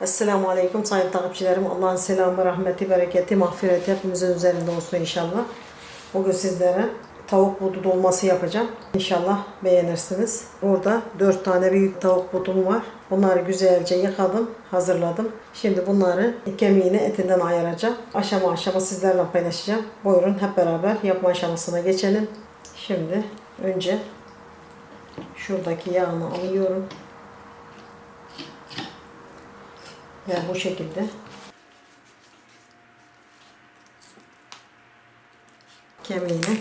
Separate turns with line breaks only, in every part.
Esselamu Aleyküm sayın takipçilerim. Allah'ın selamı, rahmeti, bereketi, mağfireti hepimizin üzerinde olsun inşallah. Bugün sizlere tavuk budu dolması yapacağım. İnşallah beğenirsiniz. Burada 4 tane büyük tavuk budum var. Bunları güzelce yıkadım, hazırladım. Şimdi bunları kemiğini etinden ayıracağım. Aşama aşama sizlerle paylaşacağım. Buyurun hep beraber yapma aşamasına geçelim. Şimdi önce şuradaki yağını alıyorum. Ve bu şekilde kemiğini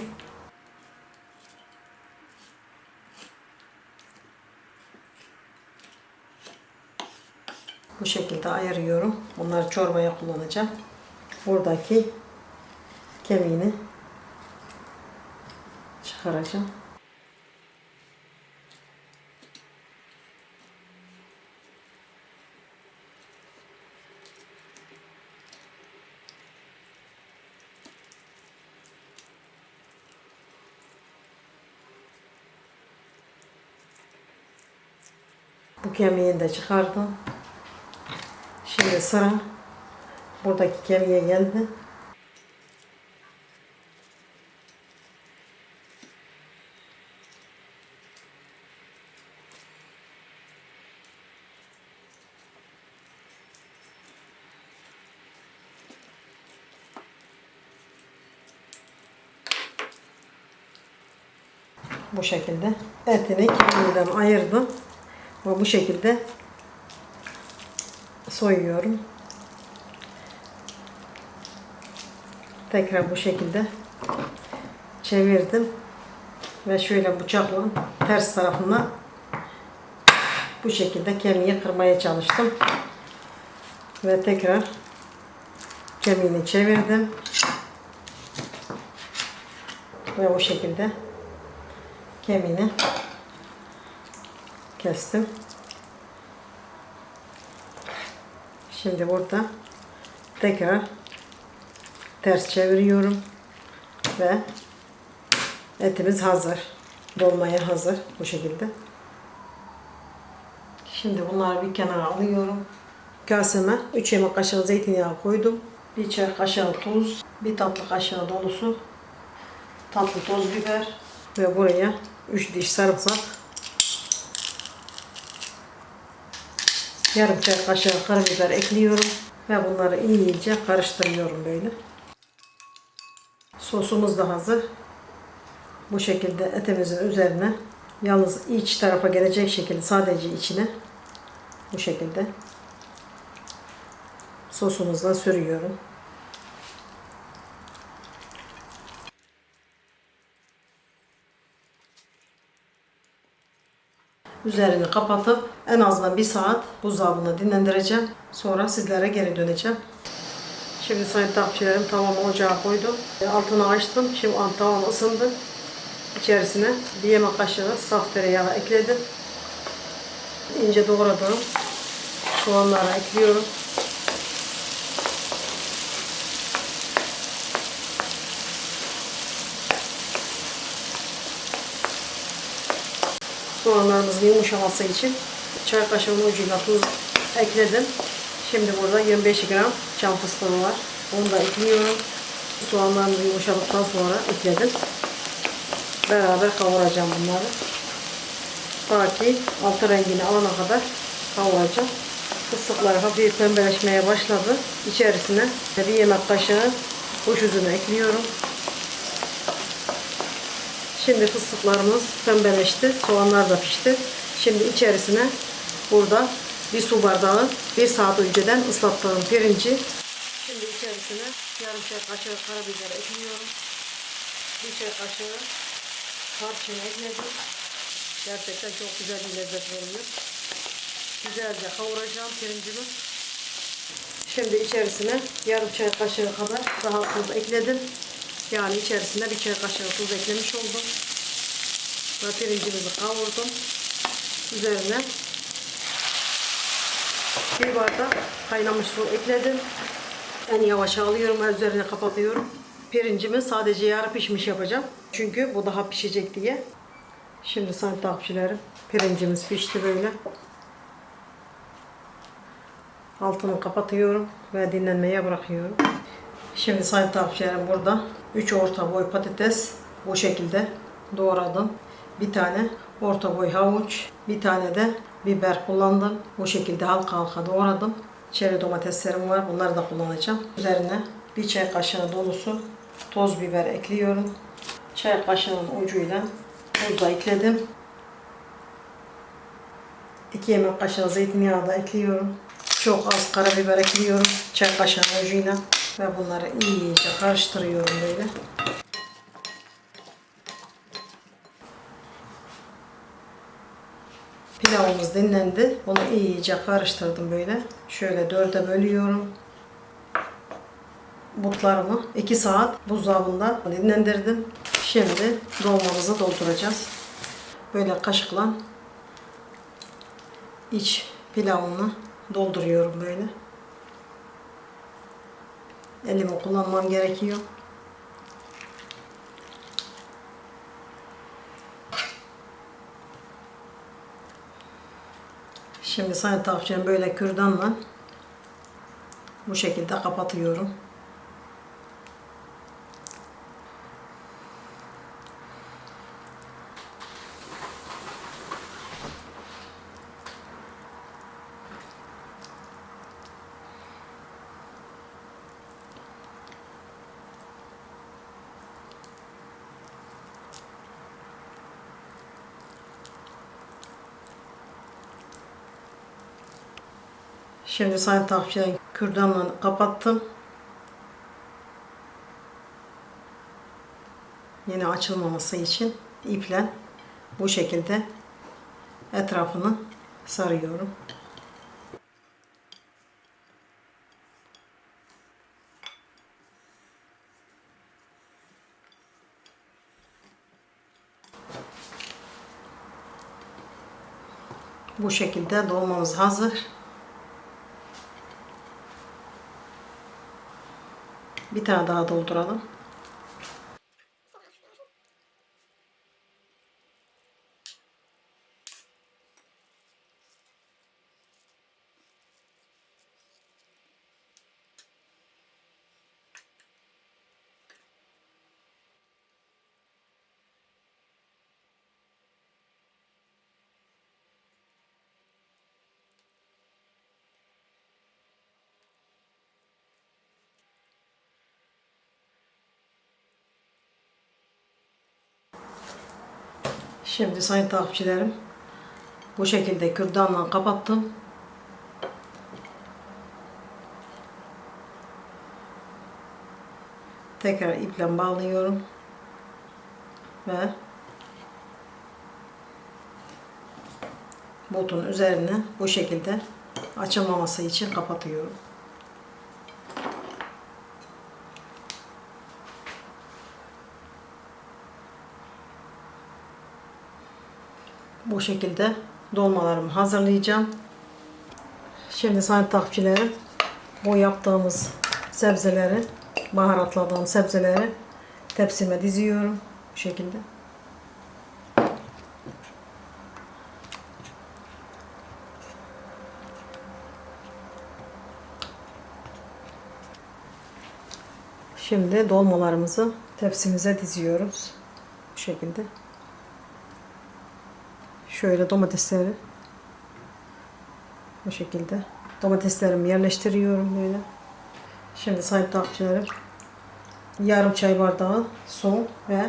bu şekilde ayırıyorum. Bunları çorbaya kullanacağım. Buradaki kemiğini çıkaracağım. Bu kemiğini de çıkardım. Şimdi sıra buradaki kemiğe geldi. Bu şekilde etini kemiğinden ayırdım. Ve bu şekilde soyuyorum. Tekrar bu şekilde çevirdim. Ve şöyle bıçakla ters tarafına bu şekilde kemiği kırmaya çalıştım. Ve tekrar kemiğini çevirdim. Ve bu şekilde kemiğini kestim. Şimdi burada tekrar ters çeviriyorum ve etimiz hazır. Dolmaya hazır bu şekilde. Şimdi bunları bir kenara alıyorum. Kaseme 3 yemek kaşığı zeytinyağı koydum. Bir çay kaşığı tuz, bir tatlı kaşığı dolusu tatlı toz biber ve buraya 3 diş sarımsak Yarım çay kaşığı karabiber ekliyorum ve bunları iyice karıştırıyorum böyle. Sosumuz da hazır. Bu şekilde etimizin üzerine yalnız iç tarafa gelecek şekilde sadece içine bu şekilde sosumuzla sürüyorum. Üzerini kapatıp en azından bir saat buzdolabında dinlendireceğim. Sonra sizlere geri döneceğim. Şimdi sayın takipçilerim tavamı ocağa koydum. Altını açtım. Şimdi tavam ısındı. İçerisine bir yemek kaşığı saf tereyağı ekledim. İnce doğradığım soğanları ekliyorum. Soğanlarımızın yumuşaması için çay kaşığının ucuyla tuz ekledim. Şimdi burada 25 gram çam fıstığı var. Onu da ekliyorum. Soğanlarımız yumuşadıktan sonra ekledim. Beraber kavuracağım bunları. Ta ki altı rengini alana kadar kavuracağım. Fıstıklar hafif pembeleşmeye başladı. İçerisine bir yemek kaşığı kuş üzümü ekliyorum. Şimdi fıstıklarımız pembeleşti. Soğanlar da pişti. Şimdi içerisine burada bir su bardağı bir saat önceden ıslattığım pirinci şimdi içerisine yarım çay kaşığı karabiber ekliyorum. Bir çay kaşığı tarçın ekledim. Gerçekten çok güzel bir lezzet veriyor. Güzelce kavuracağım pirincimi. Şimdi içerisine yarım çay kaşığı kadar daha tuz ekledim. Yani içerisine bir çay kaşığı tuz eklemiş oldum. Ve pirincimizi kavurdum. Üzerine bir bardak kaynamış su ekledim. En yavaş alıyorum ve üzerine kapatıyorum. Pirincimi sadece yarı pişmiş yapacağım. Çünkü bu daha pişecek diye. Şimdi sayın takipçilerim pirincimiz pişti böyle. Altını kapatıyorum ve dinlenmeye bırakıyorum. Şimdi sayın takipçilerim burada 3 orta boy patates bu şekilde doğradım. Bir tane orta boy havuç, bir tane de biber kullandım. Bu şekilde halka halka doğradım. Çeri domateslerim var. Bunları da kullanacağım. Üzerine bir çay kaşığı dolusu toz biber ekliyorum. Çay kaşığının ucuyla tuz da ekledim. 2 yemek kaşığı zeytinyağı da ekliyorum. Çok az karabiber ekliyorum. Çay kaşığının ucuyla. Ve bunları iyice karıştırıyorum böyle. Pilavımız dinlendi. Bunu iyice karıştırdım böyle. Şöyle dörde bölüyorum. Butlarımı 2 saat buzdolabında dinlendirdim. Şimdi dolmamızı dolduracağız. Böyle kaşıkla iç pilavını dolduruyorum böyle. Elimi kullanmam gerekiyor. Şimdi sayın takipçilerim böyle kürdanla bu şekilde kapatıyorum. Şimdi sayın takipçilerim kürdanla kapattım. Yine açılmaması için iple bu şekilde etrafını sarıyorum. Bu şekilde dolmamız hazır. Bir tane daha dolduralım. Şimdi sayın takipçilerim bu şekilde kürdanla kapattım. Tekrar iple bağlıyorum. Ve botun üzerine bu şekilde açılmaması için kapatıyorum. Bu şekilde dolmalarımı hazırlayacağım. Şimdi sayın takipçilerim bu yaptığımız sebzeleri baharatladığım sebzeleri tepsime diziyorum bu şekilde. Şimdi dolmalarımızı tepsimize diziyoruz. Bu şekilde. Şöyle domatesleri bu şekilde domateslerimi yerleştiriyorum böyle. Şimdi sayın takipçilerim yarım çay bardağı su ve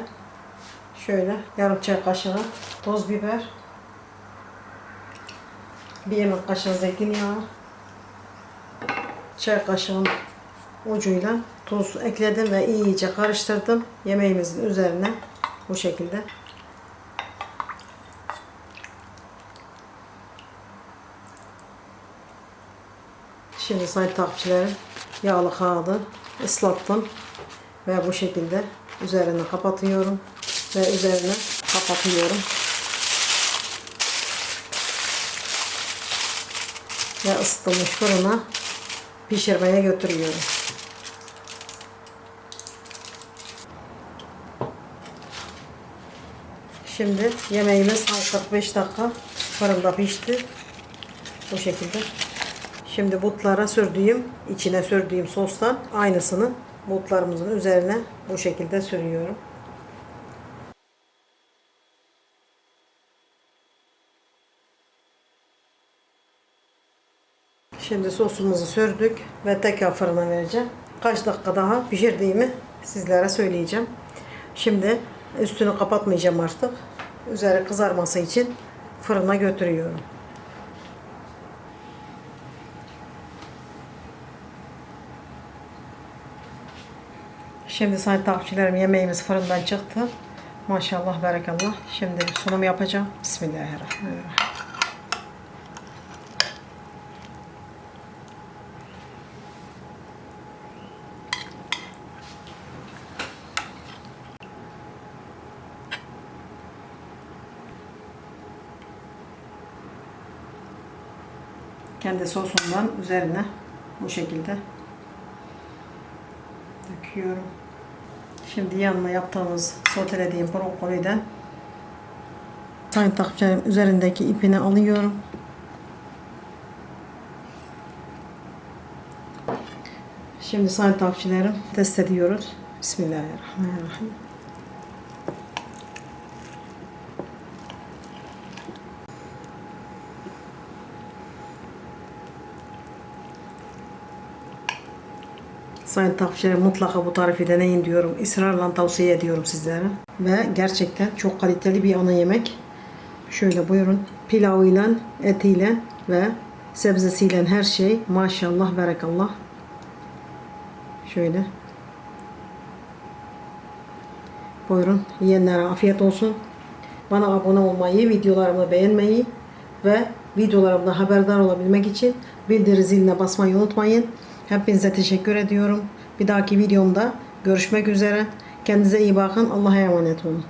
şöyle yarım çay kaşığı toz biber bir yemek kaşığı zeytinyağı çay kaşığın ucuyla tuz ekledim ve iyice karıştırdım yemeğimizin üzerine bu şekilde Şimdi sayın takipçilerim yağlı kağıdı ıslattım ve bu şekilde üzerine kapatıyorum ve üzerine kapatıyorum. Ve ısıtılmış fırına pişirmeye götürüyorum. Şimdi yemeğimiz tam 45 dakika fırında pişti. Bu şekilde. Şimdi butlara sürdüğüm, içine sürdüğüm sostan aynısını butlarımızın üzerine bu şekilde sürüyorum. Şimdi sosumuzu sürdük ve tekrar fırına vereceğim. Kaç dakika daha pişirdiğimi sizlere söyleyeceğim. Şimdi üstünü kapatmayacağım artık. Üzeri kızarması için fırına götürüyorum. Şimdi sayın takipçilerim yemeğimiz fırından çıktı. Maşallah berekallah. Şimdi sunum yapacağım. Bismillahirrahmanirrahim. Kendi sosundan üzerine bu şekilde döküyorum. Şimdi yanına yaptığımız sotelediğim brokoliden sayın takipçilerim üzerindeki ipini alıyorum. Şimdi sayın takipçilerim test ediyoruz. Bismillahirrahmanirrahim. Sayın takipçilerim mutlaka bu tarifi deneyin diyorum. Israrla tavsiye ediyorum sizlere. Ve gerçekten çok kaliteli bir ana yemek. Şöyle buyurun. Pilavıyla, etiyle ve sebzesiyle her şey maşallah berekallah. Şöyle. Buyurun. Yiyenlere afiyet olsun. Bana abone olmayı, videolarımı beğenmeyi ve videolarımdan haberdar olabilmek için bildiri ziline basmayı unutmayın. Hepinize teşekkür ediyorum. Bir dahaki videomda görüşmek üzere. Kendinize iyi bakın. Allah'a emanet olun.